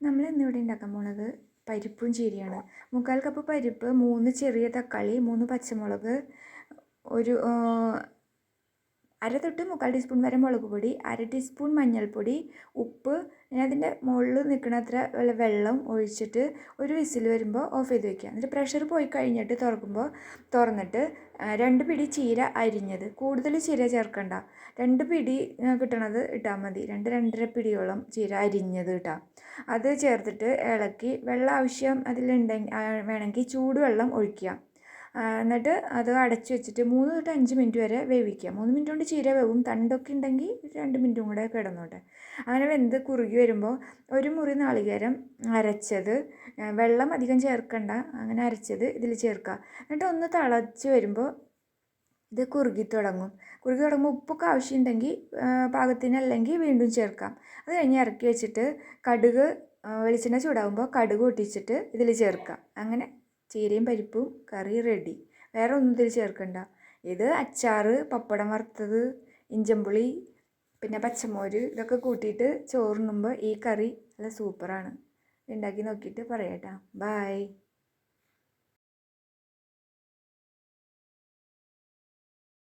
നമ്മൾ ഇന്നിവിടെ ഉണ്ടാക്കാൻ പോണത് പരിപ്പും ചീരിയാണ്. മുക്കാൽ കപ്പ് പരിപ്പ് മൂന്ന് ചെറിയ തക്കാളി മൂന്ന് പച്ചമുളക് ഒരു അര തൊട്ട് മുക്കാൽ ടീസ്പൂൺ വരെ മുളക് പൊടി അര ടീസ്പൂൺ മഞ്ഞൾപ്പൊടി ഉപ്പ് പിന്നെ അതിന്റെ മുകളിൽ നിൽക്കുന്ന അത്ര വെള്ളം ഒഴിച്ചിട്ട് ഒരു വിസിൽ വരുമ്പോൾ ഓഫ് ചെയ്ത് വെക്കുക. എന്നിട്ട് പ്രഷർ പോയി കഴിഞ്ഞിട്ട് തുറക്കുമ്പോൾ തുറന്നിട്ട് രണ്ട് പിടി ചീര അരിഞ്ഞത്. കൂടുതൽ ചീര ചേർക്കണ്ട. രണ്ട് പിടി കിട്ടണത് ഇട്ടാൽ മതി. രണ്ട് രണ്ടര പിടിയോളം ചീര അരിഞ്ഞത് ഇട്ടാം. അത് ചേർത്തിട്ട് ഇളക്കി വെള്ളം ആവശ്യം അതിലുണ്ടെങ്കിൽ വേണമെങ്കിൽ ചൂടുവെള്ളം ഒഴിക്കുക എന്നിട്ട് അത് അടച്ച് വെച്ചിട്ട് മൂന്ന് തൊട്ട് അഞ്ച് മിനിറ്റ് വരെ വേവിക്കുക മൂന്ന് മിനിറ്റ് കൊണ്ട് ചീര വേവും. തണ്ടൊക്കെ ഉണ്ടെങ്കിൽ രണ്ട് മിനിറ്റും കൂടെ കിടന്നോട്ടെ. അങ്ങനെ വെന്ത് കുറുകി വരുമ്പോൾ ഒരു മുറി നാളികേരം അരച്ചത് വെള്ളം അധികം ചേർക്കണ്ട. അങ്ങനെ അരച്ചത് ഇതിൽ ചേർക്കുക. എന്നിട്ട് ഒന്ന് തിളച്ച് വരുമ്പോൾ ഇത് കുറുകി തുടങ്ങും. കുറുകി തുടങ്ങുമ്പോൾ ഉപ്പൊക്കെ ആവശ്യമുണ്ടെങ്കിൽ പാകത്തിനല്ലെങ്കിൽ വീണ്ടും ചേർക്കാം. അത് കഴിഞ്ഞ് ഇറക്കി വെച്ചിട്ട് കടുക് വെളിച്ചെണ്ണ ചൂടാകുമ്പോൾ കടുക് ഒട്ടിച്ചിട്ട് ഇതിൽ ചേർക്കാം. അങ്ങനെ ചീരയും പരിപ്പും കറി റെഡി വേറെ ഒന്നും ഇതിൽ ചേർക്കണ്ട. ഇത് അച്ചാറ് പപ്പടം വറുത്തത് ഇഞ്ചമ്പുളി പിന്നെ പച്ചമോര് ഇതൊക്കെ കൂട്ടിയിട്ട് ചോറുണ്ണുമ്പോൾ ഈ കറി നല്ല സൂപ്പറാണ് ഉണ്ടാക്കി നോക്കിയിട്ട് പറയാം കേട്ടോ ബായ്